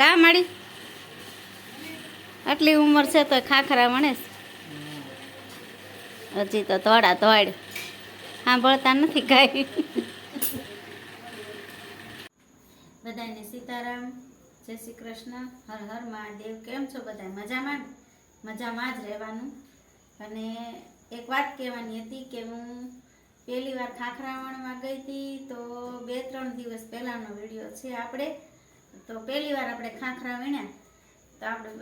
કા માડી? આટલી ઉંમર છે તો ખાખરા વણે હજી તો તોડા તોડ સાંભળતા નથી કાંઈ. બધાને સીતારામ, જય શ્રી કૃષ્ણ, હર હર મહાદેવ. કેમ છો બધા મજામાં? મજામાં જ રહેવાનું. અને એક વાત કહેવાની હતી કે હું પહેલી વાર ખાખરાવણમાં ગઈ હતી તો બે ત્રણ દિવસ પહેલાંનો વીડિયો છે આપણે. તો પહેલી વાર આપણે ખાખરા વીણ્યા. તો આપણે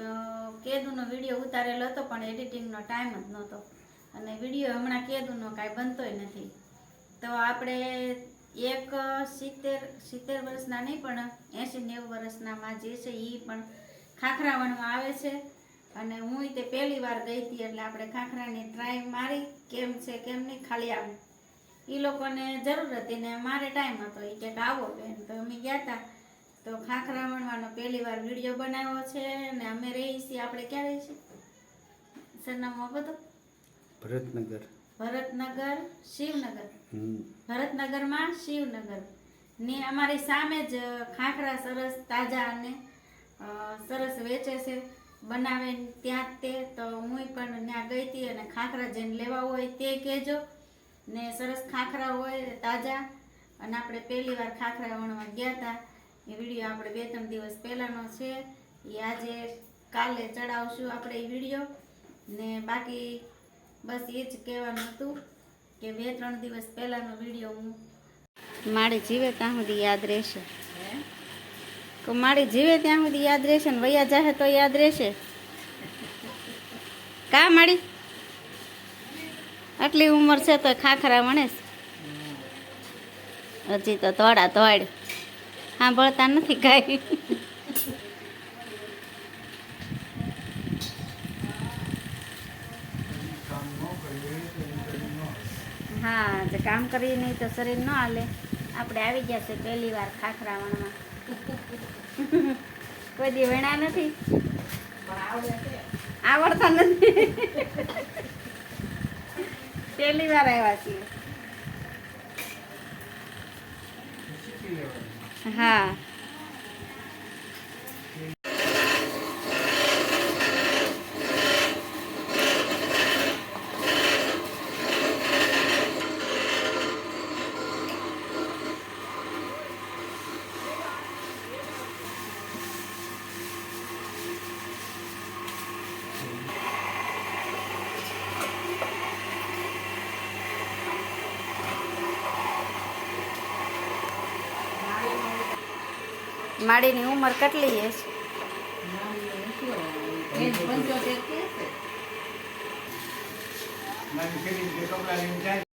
કેદુનો વીડિયો ઉતારેલો હતો, પણ એડિટિંગનો ટાઈમ જ નહોતો. અને વીડિયો હમણાં કેદુનો કાંઈ બનતોય નથી. તો આપણે એક સિત્તેર સિત્તેર વર્ષના નહીં, પણ એંસી નેવું વર્ષનામાં જે છે એ પણ ખાખરાવણમાં આવે છે. અને હું તે પહેલી વાર ગઈ હતી, એટલે આપણે ખાખરાની ટ્રાય મારી. કેમ છે, કેમ નહીં, ખાલી આવે એ લોકોને જરૂર હતી ને મારે ટાઈમ હતો. એ કે આવો બેન. તો અમે ગયા હતા તો ખાખરા વણવાનો પહેલી વાર વીડિયો બનાવ્યો છે અને અમે રહીએ છીએ આપણે ક્યાં રહીએ છીએ સરનામું આપો તો. ભરતનગર. ભરતનગર શિવનગર. ભરતનગરમાં શિવનગર. ને અમારી સામે જ ખાખરા સરસ તાજા અને સરસ વેચે છે. બનાવે ત્યાં તે તો હું પણ ત્યાં ગઈ હતી અને ખાખરા જેને લેવા હોય તે કહેજો. ને સરસ ખાખરા હોય તાજા. અને આપણે પહેલી વાર ખાખરા વણવા ગયા હતા. એ વીડિયો આપણે બે ત્રણ દિવસ પહેલાંનો છે. એ આજે કાલે ચડાવશું આપણે એ વીડિયો. ને બાકી બસ એ જ કહેવાનું હતું કે બે ત્રણ દિવસ પહેલાંનો વીડિયો હું મારે જીવે ત્યાં સુધી યાદ રહેશે. તો મારી જીવે ત્યાં સુધી યાદ રહેશે ને વૈયા જાહે તો યાદ રહેશે. કા માળી આટલી ઉંમર છે તો ખાખરા વણે હજી તો તોડા તોડ સાંભળતા નથી કાંઈ. હા તો કામ કરીએ નહીં તો શરીર ન હાલે. આપણે આવી ગયા છે પહેલી વાર ખાખરા વણમાં કોઈ દી વણા નથી? આવડતા નથી. પહેલી વાર આવ્યા છીએ. હા માડીની ઉંમર કેટલી છે? નાની